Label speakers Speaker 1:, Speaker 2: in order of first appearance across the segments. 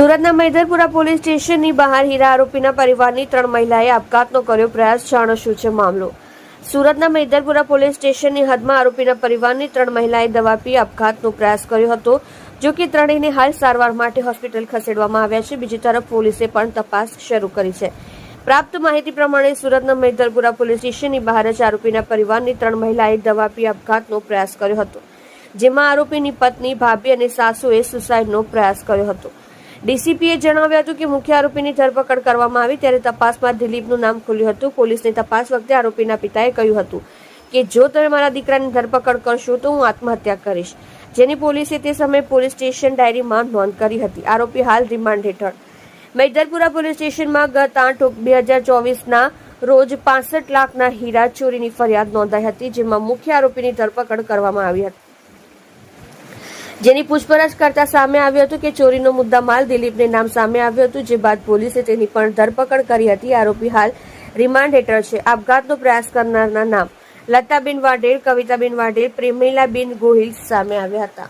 Speaker 1: સુરતના મૈદરપુરા પોલીસ સ્ટેશનની બહાર હીરા આરોપીના પરિવારની ત્રણ મહિલાએ આપઘાતનો કર્યો પ્રયાસ, જાણો શું છે મામલો? સુરતના મૈદરપુરા પોલીસ સ્ટેશનની હદમાં આરોપીના પરિવારની ત્રણ મહિલાએ દવા પી આપઘાતનો પ્રયાસ કર્યો હતો, જો કે ત્રણેયને હાલ સારવાર માટે હોસ્પિટલ ખસેડવામાં આવ્યા છે. બીજી તરફ પોલીસે પણ તપાસ શરૂ કરી છે. પ્રાપ્ત માહિતી પ્રમાણે સુરતના મૈદરપુરા પોલીસ સ્ટેશનની બહાર જ આરોપીના પરિવારની ત્રણ મહિલાએ દવા પી આપઘાતનો પ્રયાસ કર્યો હતો, જેમાં આરોપીની પત્ની, ભાભી અને સાસુએ સુસાઇડનો પ્રયાસ કર્યો હતો. ડીસીપીએ જણાવ્યું હતું કે મુખ્ય આરોપીની ધરપકડ કરવામાં આવી ત્યારે તપાસમાં દિલીપનું નામ ખુલ્યું હતું. પોલીસની તપાસ વખતે આરોપીના પિતાએ કહ્યું હતું કે, જો તમે મારા દીકરાની ધરપકડ કરશો તો હું આત્મહત્યા કરીશ. જેની પોલીસે તે સમયે પોલીસ સ્ટેશન ડાયરીમાં નોંધ કરી હતી. આરોપી હાલ રિમાન્ડ હેઠળ. મેદરપુરા પોલીસ સ્ટેશનમાં ગત આઠ બે હજાર ચોવીસના રોજ પાસઠ લાખના હીરા ચોરીની ફરિયાદ નોંધાઈ હતી, જેમાં મુખ્ય આરોપીની ધરપકડ કરવામાં આવી હતી. જેની પૂછપરછ કરતા સામે આવ્યું હતું કે ચોરીનો મુદ્દા માલ દિલીપને નામ સામે આવ્યું હતું જે બાદ પોલીસે તેની પણ ધરપકડ કરી હતી. આરોપી હાલ રિમાન્ડ હેઠળ છે. આપઘાતનો પ્રયાસ કરનારના નામ લતાબેન વાઢેર કવિતાબેન વાઢેર પ્રેમિલાબેન ગોહિલ સામે આવ્યા હતા.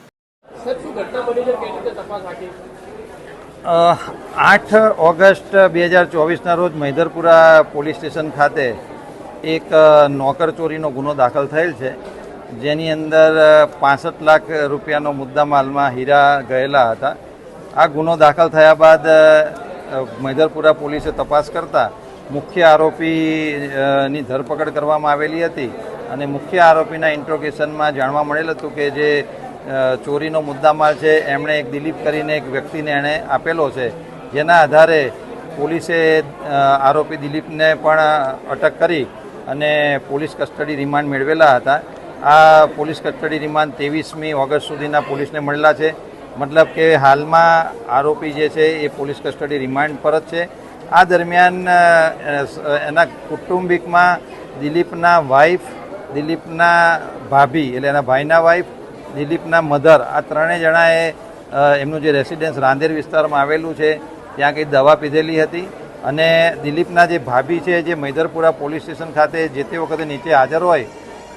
Speaker 2: આઠ ઓગસ્ટ બે હજાર ચોવીસના રોજ મહિધરપુરા પોલીસ સ્ટેશન ખાતે એક નોકર ચોરીનો ગુનો દાખલ થયેલ છે. જેની અંદર પાસઠ લાખ રૂપિયાનો મુદ્દામાલમાં હીરા ગયેલા હતા. આ ગુનો દાખલ થયા બાદ મૈદરપુરા પોલીસે તપાસ કરતા મુખ્ય આરોપીની ધરપકડ કરવામાં આવેલી હતી અને મુખ્ય આરોપીના ઇન્ટ્રોગેશનમાં જાણવા મળેલ હતું કે જે ચોરીનો મુદ્દામાલ છે, એમણે એક દિલીપ કરીને એક વ્યક્તિને એણે આપેલો છે. જેના આધારે પોલીસે આરોપી દિલીપને પણ અટક કરી અને પોલીસ કસ્ટડી રિમાન્ડ મેળવેલા હતા. આ પોલીસ કસ્ટડી રિમાન્ડ ત્રેવીસમી ઓગસ્ટ સુધીના પોલીસને મળેલા છે. મતલબ કે હાલમાં આરોપી જે છે એ પોલીસ કસ્ટડી રિમાન્ડ પર જ છે. આ દરમિયાન એના કુટુંબિકમાં દિલીપના વાઇફ દિલીપના ભાભી, એટલે એના ભાઈના વાઇફ દિલીપના મધર આ ત્રણેય જણાએ એમનું જે રેસિડેન્સ રાંદેર વિસ્તારમાં આવેલું છે, ત્યાં કંઈ દવા પીધેલી હતી. અને દિલીપના જે ભાભી છે, જે મૈદરપુરા પોલીસ સ્ટેશન ખાતે જે તે વખતે નીચે હાજર હોય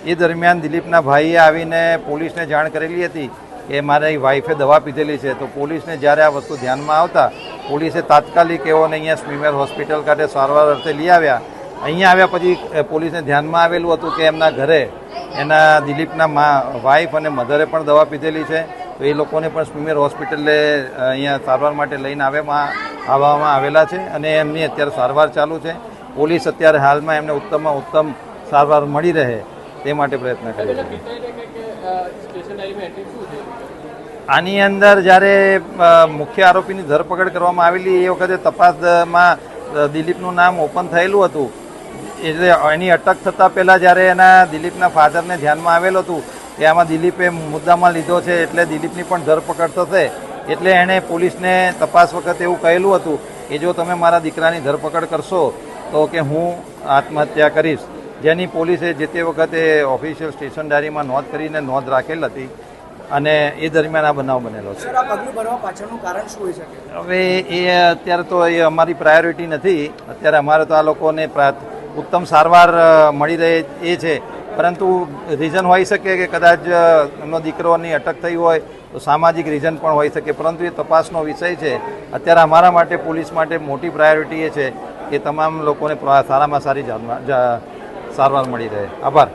Speaker 2: એ દરમિયાન દિલીપના ભાઈએ આવીને પોલીસને જાણ કરેલી હતી કે મારી વાઈફે દવા પીધેલી છે. તો પોલીસને જ્યારે આ વસ્તુ ધ્યાનમાં આવતા, પોલીસે તાત્કાલિક એઓને અહીંયા સ્મીમેર હોસ્પિટલ ખાતે સારવાર અર્થે લઈ આવ્યા. અહીંયા આવ્યા પછી પોલીસને ધ્યાનમાં આવેલું હતું કે એમના ઘરે એના દિલીપના મા, વાઈફ અને મધરે પણ દવા પીધેલી છે. તો એ લોકોને પણ સ્મીમેર હોસ્પિટલે અહીંયા સારવાર માટે લઈને આવ્યામાં, આવવામાં આવેલા છે અને એમની અત્યારે સારવાર ચાલુ છે. પોલીસ અત્યારે હાલમાં એમને ઉત્તમમાં ઉત્તમ સારવાર મળી રહે. તે માટે પ્રયત્ન કરીએ છે.
Speaker 3: પિતાએ કહે કે સ્ટેશન ડાયરીમાં એન્ટ્રી શું છે?
Speaker 2: આની અંદર જ્યારે મુખ્ય આરોપીની ધરપકડ કરવામાં આવેલી એ વખતે તપાસમાં દિલીપનું નામ ઓપન થયેલું હતું. એટલે એની અટક થતાં પહેલાં જ્યારે એના દિલીપના ફાધરને ધ્યાનમાં આવેલું હતું કે આમાં દિલીપે મુદ્દામાં લીધો છે એટલે દિલીપની પણ ધરપકડ થશે. એટલે એણે પોલીસને તપાસ વખતે એવું કહેલું હતું કે જો તમે મારા દીકરાની ધરપકડ કરશો તો કે હું આત્મહત્યા કરીશ. જેની પોલીસે જે તે વખતે ઓફિશિયલ સ્ટેશન ડાયરીમાં નોંધ કરીને નોંધ રાખેલ હતી અને એ દરમિયાન આ બનાવ બનેલો છે. હવે એ અત્યારે તો એ અમારી પ્રાયોરિટી નથી. અત્યારે અમારે તો આ લોકોને ઉત્તમ સારવાર મળી રહે એ છે. પરંતુ રીઝન હોઈ શકે કે કદાચ એમનો દીકરોની અટક થઈ હોય તો સામાજિક રીઝન પણ હોઈ શકે. પરંતુ એ તપાસનો વિષય છે. અત્યારે અમારા માટે પોલીસ માટે મોટી પ્રાયોરિટી એ છે કે તમામ લોકોને સારામાં સારી જાણવા સારવાર મળી રહે. આભાર.